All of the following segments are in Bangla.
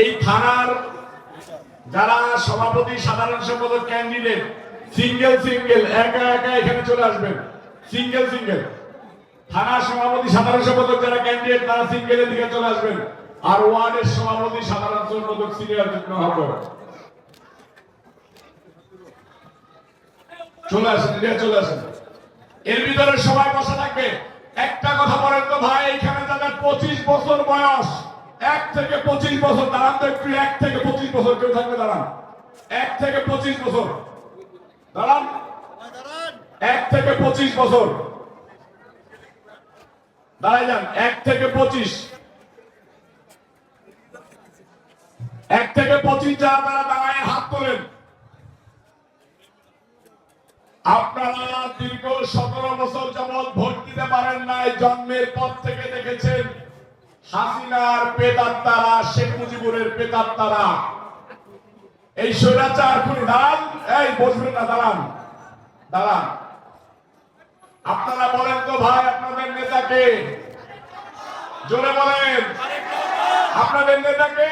এই থানার যারা সভাপতি, সাধারণ সম্পাদক ক্যান্ডিডেট সিঙ্গেল সিঙ্গেল একা একা এখানে চলে আসবেন। সিঙ্গেল সিঙ্গেল থানা সভাপতি, সাধারণ সম্পাদক যারা ক্যান্ডিডেট তারা সিঙ্গেলের দিকে চলে আসবেন। আর ওয়ার্ডের সভাপতি, সাধারণ সম্পাদক সিনিয়র যুগ্ম হবে। চলে আসেন, এদিকে চলে আসেন। এর ভিতরে সবাই বসে থাকবে। একটা কথা বলেন তো ভাই, এখানে যাদের পঁচিশ বছর বয়স। এক থেকে পঁচিশ বছর দাঁড়ান তো একটু, এক থেকে পঁচিশ বছর কেউ থাকবে, দাঁড়ান। এক থেকে পঁচিশ বছর। দাঁড়ান। এক থেকে পঁচিশ বছর। দাঁড়াই যান, এক থেকে পঁচিশ। এক থেকে পঁচিশ যারা তারা দাঁড়ায়, হাত তোলেন। আপনারা দীর্ঘ সতেরো বছর যেমন ভোট দিতে পারেন নাই, জন্মের পর থেকে দেখেছেন হাসিনার পেতাত্তারা শেখ মুজিবুরের পেতাত্তারা এই স্বৈরাচার খুনি, দাঁড়ান। এই, বসবেন না, দাঁড়ান। দাঁড়ান। আপনারা বলেন তো ভাই, আপনাদের নেতাকে জোরে বলেন। আপনাদের নেতাকে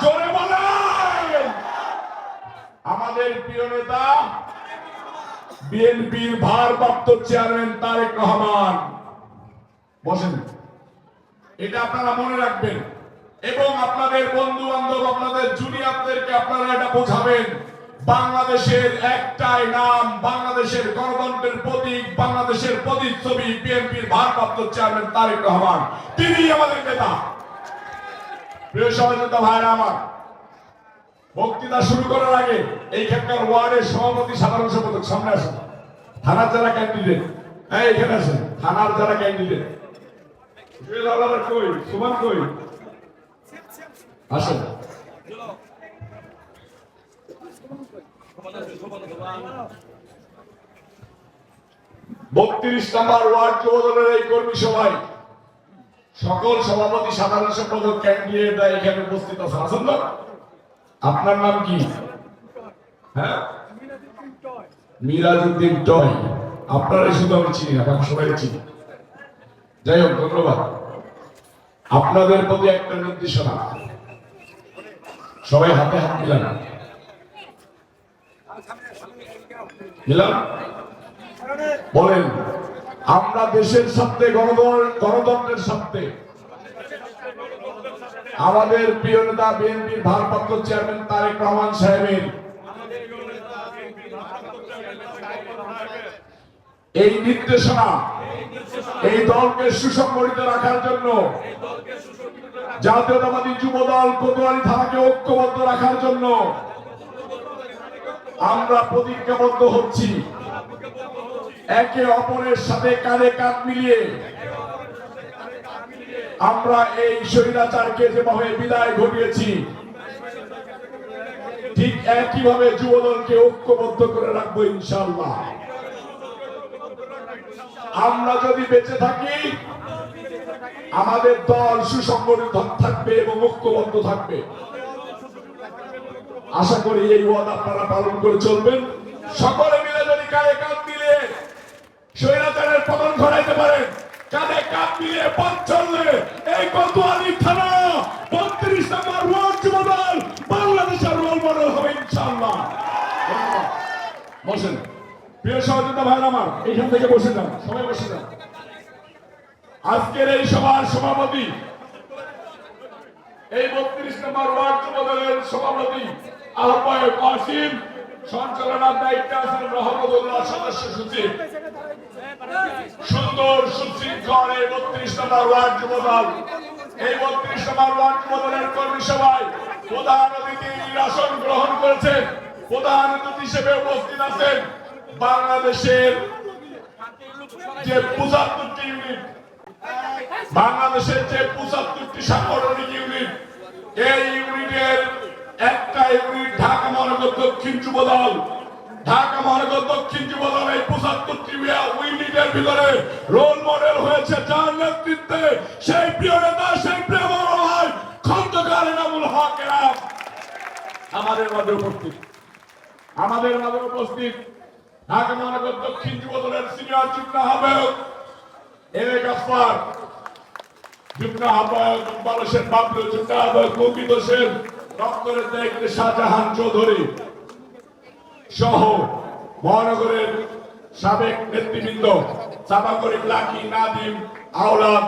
জোরে বলেন। আমাদের প্রিয় নেতা, বিএনপির ভারপ্রাপ্ত চেয়ারম্যান তারেক রহমান। বসেন। এটা আপনারা মনে রাখবেন। এবং আপনাদের বন্ধু বান্ধব আপনাদের জুনিয়রদেরকে আপনারা এটা বোঝাবেন। বাংলাদেশের একটাই নাম, বাংলাদেশের গণতন্ত্রের প্রতীক, বাংলাদেশের প্রতিচ্ছবি বিএনপির ভারপ্রাপ্ত চেয়ারম্যান তারেক রহমান। তিনি আমাদের নেতা। প্রিয় সহযোগিতা ভাইরা আমার, বক্তৃতা শুরু করার আগে এইখানকার ওয়ার্ডের সভাপতি সাধারণ সম্পাদক সামনে আসেন। থানার যারা ক্যান্ডিডেট হ্যাঁ এখানে আসেন। থানার যারা ক্যান্ডিডেট আসেন। বত্রিশ নম্বর ওয়ার্ড যুব এই কর্মী সভায় সকল সভাপতি সাধারণ সম্পাদক ক্যান্ডিডেটরা এখানে উপস্থিত আছেন। আছেন তো আপনার নাম কি? হ্যাঁ? মিরাজউদ্দিন টয়। আপনারাই শুধু আমি চিনি না, বাকি সবাই চিনি। যাই হোক, ধন্যবাদ। আপনাদের প্রতি একটা নির্দেশনা। সবাই হাতে হাত মিলান। বলেন, আমরা দেশের গণতন্ত্র- গণতন্ত্রের সাথে আমাদের প্রিয় নেতা বিএনপির ভারপ্রাপ্ত চেয়ারম্যান তারেক রহমান সাহেবের এই নির্দেশনা এই দলকে সুসংগঠিত রাখার জন্য জাতীয়তাবাদী যুব দল কোতোয়ালি থানাকে ঐক্যবদ্ধ রাখার জন্য আমরা প্রতিজ্ঞাবদ্ধ হচ্ছি। একে অপরের সাথে কাঁধে কাঁধ মিলিয়ে আমরা এই স্বৈরাচারকে যেভাবে বিদায় ঘটিয়েছি, ঠিক একইভাবে যুবদলকে ঐক্যবদ্ধ করে রাখব ইনশাল্লাহ আমরা যদি বেঁচে থাকি, আমাদের দল সুসংগঠিত থাকবে এবং ঐক্যবদ্ধ থাকবে। আশা করি এই ওয়াদ আপনারা পালন করে চলবেন। সকলে মিলে যদি কাঁধে কাঁধ মিলিয়ে স্বৈরাচারের পতন ঘটাইতে পারেন, কাঁধে কাঁধ মিলিয়ে পথ চললে এই কোতোয়ালি থানা, বত্রিশ নম্বর ওয়ার্ড যুবদল, বাংলাদেশের রোল মডেল হবে ইনশাআল্লাহ। ধন্যবাদ। বসেন। প্রিয় সহযোগিতা ভাই আমার, এইখান থেকে বসে যান সবাই বসে যান আজকের এই সভার সভাপতি, এই বত্রিশ নম্বর ওয়ার্ড যুবদলের সভাপতি আহ্বায়ক আসিম সঞ্চালনার দায়িত্বে আছেন রহমতুল্লাহ সদস্য সচিব। সুন্দর সুশৃঙ্খল এই বত্রিশ নম্বর ওয়ার্ড যুবদল এই বত্রিশ নম্বর ওয়ার্ড যুবদলের কর্মী সভায় প্রধান অতিথির আসন গ্রহণ করেছেন। প্রধান অতিথি হিসেবে উপস্থিত আছেন বাংলাদেশের যে পঁচাত্তরটি ইউনিট বাংলাদেশের যে পঁচাত্তরটি সাংগঠনিক ইউনিট এই ইউনিটের একটা ইউনিট ঢাকা মহানগর দক্ষিণ যুব দল। ঢাকা মহানগর দক্ষিণ যুব দল এই পঁচাত্তরটি ইউনিটের ভিতরে রোল মডেল হয়েছে যার নেতৃত্বে সেই প্রিয় নেতা, সেই প্রিয় বড় ভাই খন্দকার এনামুল হক এনাম আমাদের মাঝে উপস্থিত। আমাদের মাঝে উপস্থিত ঢাকা মহানগর দক্ষিণ যুব দলের সিনিয়র যুগ্ম আহ্বায়ক এম এ গাফফার, যুগ্ম আহ্বায়ক ইকবাল হোসেন বাবলু, যুগ্ম আহ্বায়ক মুকিত দপ্তরের দায়িত্বে শাহজাহান চৌধুরী সহ মহানগরের সাবেক নেতৃবৃন্দ সাবা করিম লাকি নাদিম, আওলাদ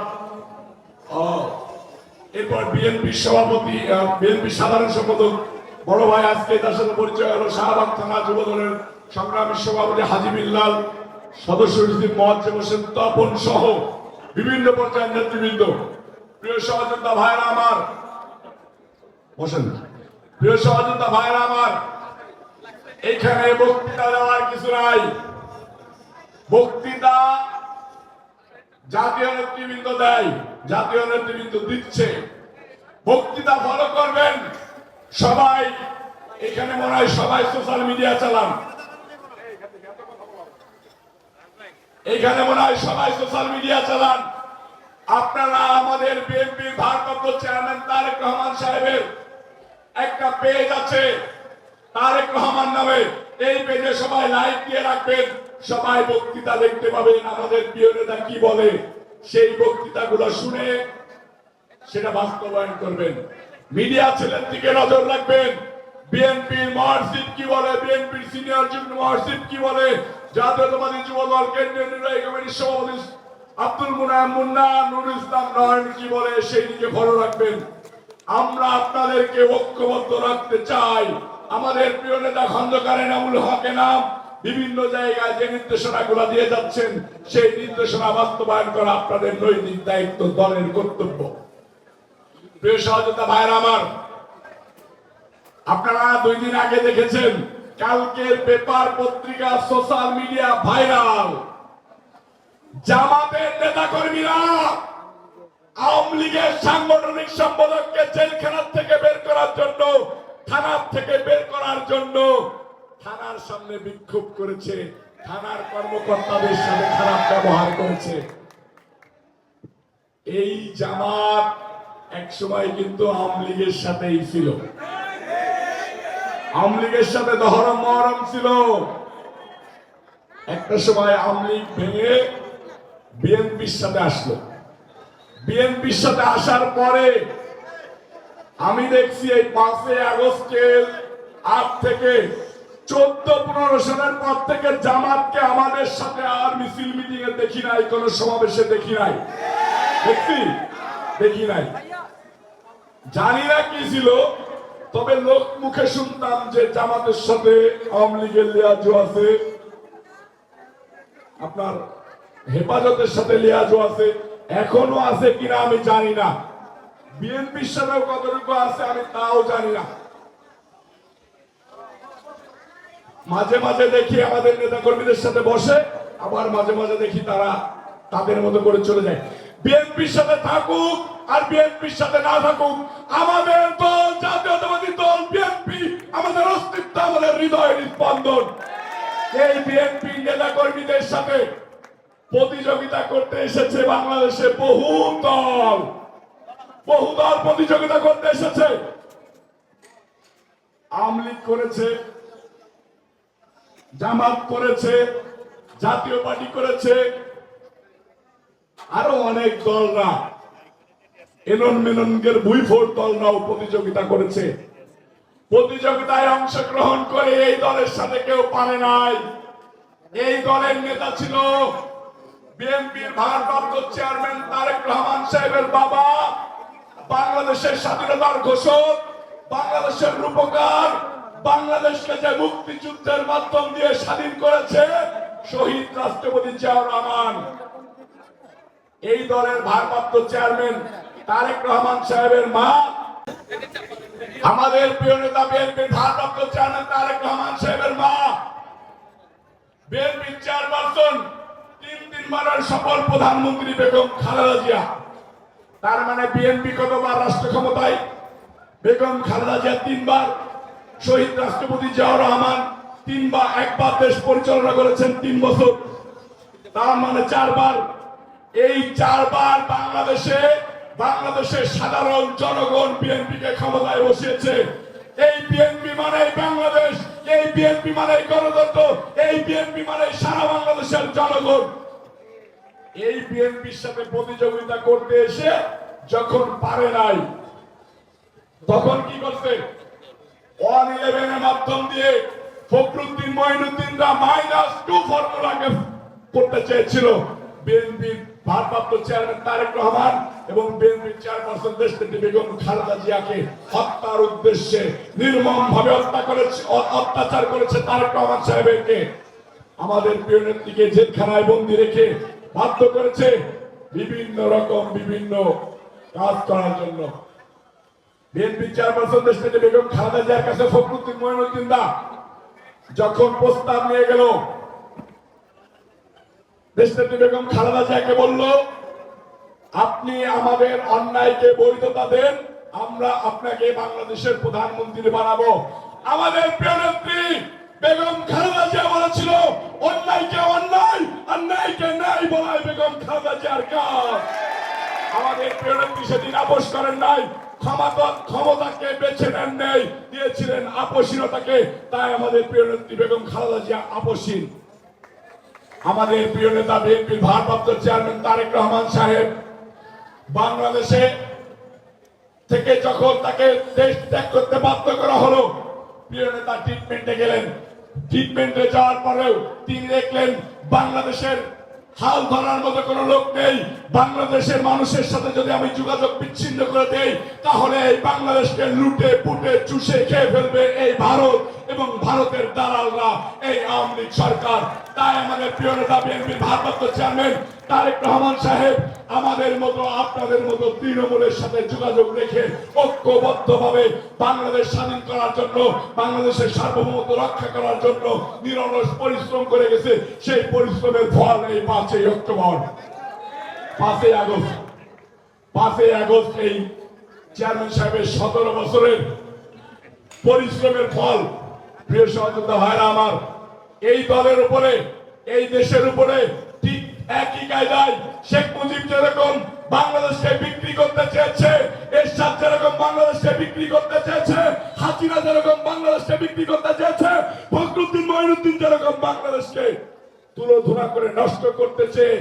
এরপর বিএনপি সভাপতি বিএনপি সাধারণ সম্পাদক বড় ভাই আজকে তার সাথে পরিচয় হলো শাহবাগ থানা যুব দলের সংগ্রামী সভাপতি হাজি বিল্লাল, সদস্য সচিব মহাজ্জেম হোসেন তপন সহ বিভিন্ন পর্যায়ের নেতৃবৃন্দ। প্রিয় সহযোদ্ধা ভাইরা আমার, বসেন। প্রিয় সহযোদ্ধা ভাইরা আমার এখানে বক্তৃতা দেওয়ার কিছু নাই। বক্তৃতা জাতীয় নেতৃবৃন্দ দেয়, জাতীয় নেতৃবৃন্দ দিচ্ছে। বক্তৃতা ফলো করবেন। সবাই, এখানে মনে হয় সবাই সোশ্যাল মিডিয়া চালান। এখানে মনে হয় সবাই সোশ্যাল মিডিয়া চালান। আপনারা আমাদের বিএনপির ভারপ্রাপ্ত চেয়ারম্যান তারেক রহমান সাহেবের একটা পেজ আছে, তারেক রহমান নামে। এই পেজে সবাই লাইক দিয়ে রাখবেন, সবাই বক্তৃতা দেখতে পাবেন আমাদের প্রিয় নেতা কি বলে। সেই বক্তৃতাগুলো শুনে সেটা বাস্তবায়ন করবেন। মিডিয়া ছেলের দিকে নজর রাখবেন। বিএনপির মহাসিব কি বলে? বিএনপির সিনিয়র যুগ্ম মহাসিব কি বলে? জাতীয়তাবাদী যুব দল কেন্দ্রীয় নির্বাহী কমিটির সভাপতি আব্দুল মুনায়ম মুন্না নুরুল ইসলাম নয়ন কি বলে সেই দিকে ফলো রাখবেন। আমরা আপনাদেরকে ঐক্যবদ্ধ রাখতে চাই। আমাদের প্রিয় নেতা খন্দকার এনামুল হক নাম বিভিন্ন জায়গায় যে নির্দেশনা গুলা দিয়ে যাচ্ছেন, সেই নির্দেশনা বাস্তবায়ন করা আপনাদের নৈতিক দায়িত্ব, দলের কর্তব্য। প্রিয় সহযোগিতা ভাইরা আমার, আপনারা দুই দিন আগে দেখেছেন কালকের পেপার পত্রিকা, সোশ্যাল মিডিয়া ভাইরাল। জামাতের নেতা কর্মীরা আওয়ামী লীগের সাংগঠনিক সম্পাদককে জেলখানার থেকে বের করার জন্য, থানার থেকে বের করার জন্য থানার সামনে বিক্ষোভ করেছে। থানার কর্মকর্তাদের সাথে খারাপ ব্যবহার করেছে। এই জামাত এক সময় কিন্তু আওয়ামী লীগের সাথেই ছিল। আওয়ামী লীগের সাথে দহরম মহরম ছিল। একটা সময় আওয়ামী লীগ ভেঙে বিএনপির সাথে আসলো। বিএনপির সাথে আসার পরে আমি দেখছি এই পাঁচই আগস্টের আট থেকে চোদ্দ, পনেরো সালের পর থেকে জামাতকে আমাদের সাথে আর মিছিল মিটিং এ দেখি নাই, কোন সমাবেশে দেখি নাই। দেখছি? দেখি নাই। জানি না কি ছিল তবে লোক মুখে শুনতাম যে জামাতের সাথে আওয়ামী লীগের লিয়াজু আছে। আপনার হেফাজতের সাথে লিয়াজু আছে। এখনও আছে কিনা আমি জানি না। বিএনপির সাথেও কতটুকু আছে আমি তাও জানি না। মাঝে মাঝে দেখি আমাদের নেতা কর্মীদের সাথে বসে, আবার মাঝে মাঝে দেখি তারা তাদের মতো করে চলে যায়। বিএনপির সাথে থাকুক আর বিএনপির সাথে না থাকুক, আমাদের দল, জাতীয়তাবাদী দল, বিএনপি, আমাদের অস্তিত্ব, আমাদের হৃদয়ের স্পন্দন। এই বিএনপি নেতা কর্মীদের সাথে প্রতিযোগিতা করতে এসেছে বাংলাদেশে বহু দল। বহু দল প্রতিযোগিতা করতে এসেছে। আওয়ামী লীগ করেছে, জামাত করেছে, জাতীয় পার্টি করেছে আরও অনেক দলরা এনন মেননগের ভুইফোর দলরাও প্রতিযোগিতা করেছে। প্রতিযোগিতায় অংশগ্রহণ করে এই দলের সাথে কেউ পারে নাই। এই দলের নেতা ছিল বিএনপির ভারপ্রাপ্ত চেয়ারম্যান তারেক রহমান সাহেবের বাবা, বাংলাদেশের স্বাধীনতার ঘোষক, বাংলাদেশের রূপকার, বাংলাদেশকে যে মুক্তিযুদ্ধের মাধ্যম দিয়ে স্বাধীন করেছে, শহীদ রাষ্ট্রপতি জিয়াউর রহমান। এই দলের ভারপ্রাপ্ত চেয়ারম্যান তারেক রহমান সাহেবের মা। আমাদের প্রিয় নেতা বিএনপির ভারপ্রাপ্ত চেয়ারম্যান তারেক রহমান সাহেবের মা। বিএনপির চেয়ারপারসন তিন তিনবারের সফল প্রধানমন্ত্রী বেগম খালেদা জিয়া। তার মানে বিএনপি কতবার রাষ্ট্র ক্ষমতায়? বেগম খালেদা জিয়া তিনবার, শহীদ রাষ্ট্রপতি জিয়াউর রহমান তিনবার, একবার দেশ পরিচালনা করেছেন তিন বছর। তার মানে চারবার এই চারবার বাংলাদেশে, বাংলাদেশের সাধারণ জনগণ বিএনপি কে ক্ষমতায় বসিয়েছে। এই বিএনপি মানে বাংলাদেশ, এই বিএনপি মানে গণতন্ত্র, এই বিএনপি মানে সারা বাংলাদেশের জনগণ। এই বিএনপির সাথে প্রতিযোগিতা করতে এসে যখন পারে নাই, তখন কি করছে? ওয়ান ইলেভেনের মাধ্যম দিয়ে ফখরুদ্দিন, মঈনুদ্দিনরা মাইনাস টু ফর্মুলাকে করতে চেয়েছিল। বিএনপির ভারপ্রাপ্ত চেয়ারম্যান তারেক রহমান এবং বিএনপির চেয়ারপারসন দেশনেত্রী বেগম খালেদা জিয়াকে হত্যার উদ্দেশ্যে নির্মম ভাবে হত্যা করেছে অত্যাচার করেছে তারেক রহমান সাহেবকে। আমাদের প্রিয় নেত্রীকে জেলখানায় বন্দি রেখে বাধ্য করেছে বিভিন্ন রকম বিভিন্ন কাজ করার জন্য। বিএনপি চেয়ারপারসন দেশনেত্রী বেগম খালেদা জিয়ার কাছে ফখরুদ্দিন মঈনুদ্দিন দা যখন প্রস্তাব নিয়ে গেল দেশনেত্রী বেগম খালেদা জিয়াকে বলল, আপনি আমাদের অন্যায়কে বৈধতা দেন, আমরা আপনাকে বাংলাদেশের প্রধানমন্ত্রী বানাবো। আমাদের প্রিয় নেত্রী বেগম খালেদা জিয়া বলেছিল, অন্যায়কে অন্যায়, অন্যায়কে ন্যায় বলায় বেগম খালেদা জিয়ার কাজ। আমাদের প্রিয় নেত্রী সেদিন আপোষ করেন নাই ক্ষমতা ক্ষমতাকে বেছে নেন নেই, দিয়েছিলেন আপোষহীনতাকে, তাই আমাদের প্রিয় নেত্রী বেগম খালেদা জিয়া আপোষহীন আমাদের প্রিয় নেতা বিএনপির ভারপ্রাপ্ত চেয়ারম্যান তারেক রহমান সাহেব বাংলাদেশে থেকে যখন তাকে দেশ ত্যাগ করতে বাধ্য করা হলো, প্রিয় নেতা ট্রিটমেন্টে গেলেন। ট্রিটমেন্টে যাওয়ার পরেও তিনি দেখলেন বাংলাদেশের হাল ধরার মতো কোনো লোক নেই। বাংলাদেশের মানুষের সাথে যদি আমি যোগাযোগ বিচ্ছিন্ন করে দেই, তাহলে এই বাংলাদেশকে লুটে, পুটে, চুষে খেয়ে ফেলবে এই ভারত এবং ভারতের দালালরা, এই আওয়ামী লীগ সরকার। তাই আমাদের প্রিয় নেতা বিএনপির ভারপ্রাপ্ত চেয়ারম্যান তারেক রহমান সাহেব আমাদের মতো, আপনাদের মতো তৃণমূলের সাথে যোগাযোগ রেখে ঐক্যবদ্ধভাবে বাংলাদেশ স্বাধীন করার জন্য, বাংলাদেশের সার্বভৌমত্ব রক্ষা করার জন্য নিরলস পরিশ্রম করে গেছে। সেই পরিশ্রমের ফল এই পাঁচই অক্টোবর, পাঁচই আগস্ট পাঁচই আগস্ট এই চেয়ারম্যান সাহেবের সতেরো বছরের পরিশ্রমের ফল। প্রিয় সহযোগিতা ভাইরা আমার এই দলের উপরে, এই দেশের উপরে ঠিক একই কায়দায় শেখ মুজিব যেরকম বাংলাদেশকে বিক্রি করতে চেয়েছে, এরশাদ যেরকম বাংলাদেশকে বিক্রি করতে চেয়েছে, হাসিনা যেরকম বাংলাদেশকে বিক্রি করতে চেয়েছে, ফখরুদ্দিন মঈনুদ্দিন যেরকম বাংলাদেশকে তুলোধুনা করে নষ্ট করতে চেয়ে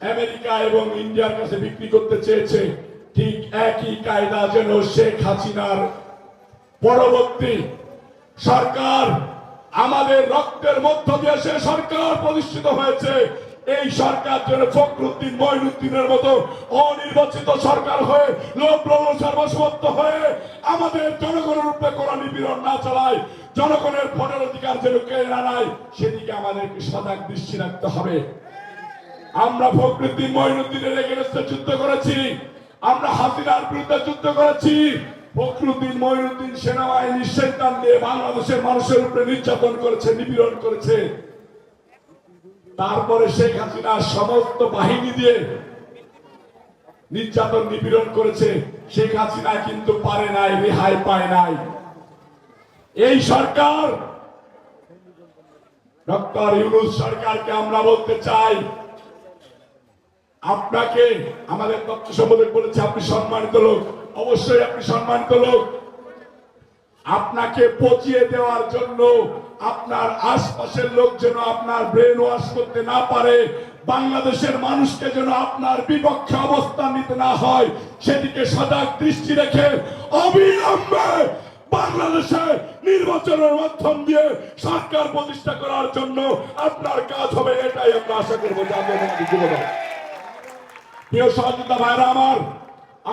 আমেরিকা এবং ইন্ডিয়ার কাছে বিক্রি করতে চেয়েছে, ঠিক একই কায়দা যেন শেখ হাসিনার পরবর্তী সরকার আমাদের রক্তের মধ্য দিয়ে সে সরকার প্রতিষ্ঠিত হয়েছে। এই সরকার যেন ফখরুদ্দিন মঈনুদ্দিনের মতো অনির্বাচিত সরকার হয়ে লোক প্রবসার বশবর্ত হয়ে আমাদের জনগণের উপরে কোনো নিপীড়ন না চালায়, জনগণের ভোটের অধিকার যেন কেড়ে নেয়, সেদিকে আমাদেরকে সজাগ দৃষ্টি রাখতে হবে। আমরা ফখরুদ্দিন মঈনুদ্দিনের এগেনস্টে যুদ্ধ করেছি, আমরা হাসিনার বিরুদ্ধে যুদ্ধ করেছি ফখরুদ্দিন মঈনুদ্দিন সেনাবাহিনীর সেন্টার নিয়ে বাংলাদেশের মানুষের উপরে নির্যাতন করেছে, নিপীড়ন করেছে। তারপরে শেখ হাসিনা সমস্ত বাহিনী দিয়ে নির্যাতন, নিপীড়ন করেছে। শেখ হাসিনা কিন্তু পারে নাই, রেহাই পায় নাই। এই সরকার, ডক্টর ইউনুস সরকারকে আমরা বলতে চাই, আপনাকে আমাদের তথ্য সম্পাদক বলেছে, আপনি সম্মানিত লোক। অবশ্যই আপনি সম্মানিত লোক। আপনাকে পচিয়ে দেওয়ার জন্য আপনার আশপাশের লোক যেন আপনার ব্রেন ওয়াশ করতে না পারে, বাংলাদেশের মানুষকে যেন আপনার বিপক্ষে অবস্থান নিতে না হয়, সেদিকে সজাগ দৃষ্টি রেখে অবিলম্বে বাংলাদেশে নির্বাচনের মাধ্যম দিয়ে সরকার প্রতিষ্ঠা করার জন্য আপনার কাজ হবে, এটাই আমরা আশা করব। প্রিয় সহযোগিতা ভাইরা আমার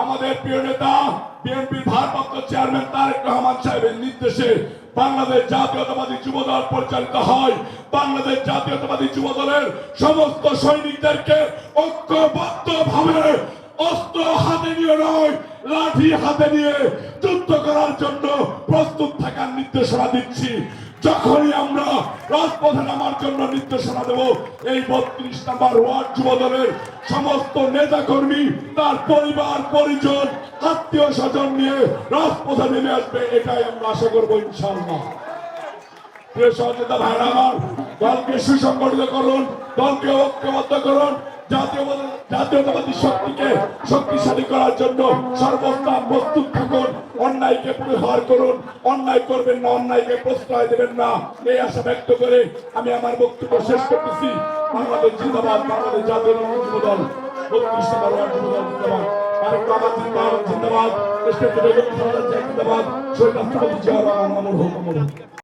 আমাদের প্রিয় নেতা বিএনপির ভারপ্রাপ্ত চেয়ারম্যান তারেক রহমান সাহেবের নির্দেশে বাংলাদেশ জাতীয়তাবাদী যুবদল পরিচালিত হয়। বাংলাদেশ জাতীয়তাবাদী যুবদলের সমস্ত সৈনিকদেরকে ঐক্যবদ্ধ ভাবে অস্ত্র হাতে নিয়ে নয়, লাঠি হাতে নিয়ে যুদ্ধ করার জন্য প্রস্তুত থাকার নির্দেশনা দিচ্ছি। যখনই আমরা রাজপথে নামার জন্য নির্দেশনা দেব, এই বত্রিশ নাম্বার ওয়ার্ড যুব দলের সমস্ত নেতা কর্মী তার পরিবার, পরিজন, আত্মীয় স্বজন নিয়ে রাজপথে নেমে আসবে, এটাই আমরা আশা করব ইনশাআল্লাহ। প্রিয় সহযোগিতা ভাইরা আমার, দলকে সুসংগঠিত করুন, দলকে ঐক্যবদ্ধ করুন জাতীয়তাবাদী শক্তিকে শক্তিশালী করার জন্য সর্বদা প্রস্তুত থাকুন, অন্যায়কে পরিহার করুন, অন্যায় করবেন না, অন্যায়কে প্রশ্রয় দেবেন না। এই আশা ব্যক্ত করে আমি আমার বক্তব্য শেষ করতেছি। বাংলাদেশ জিন্দাবাদ, বাংলাদেশ জাতীয় যুব দল, বত্রিশ জিন্দাবাদ। জিন্দাবাদ জিন্দাবাদ।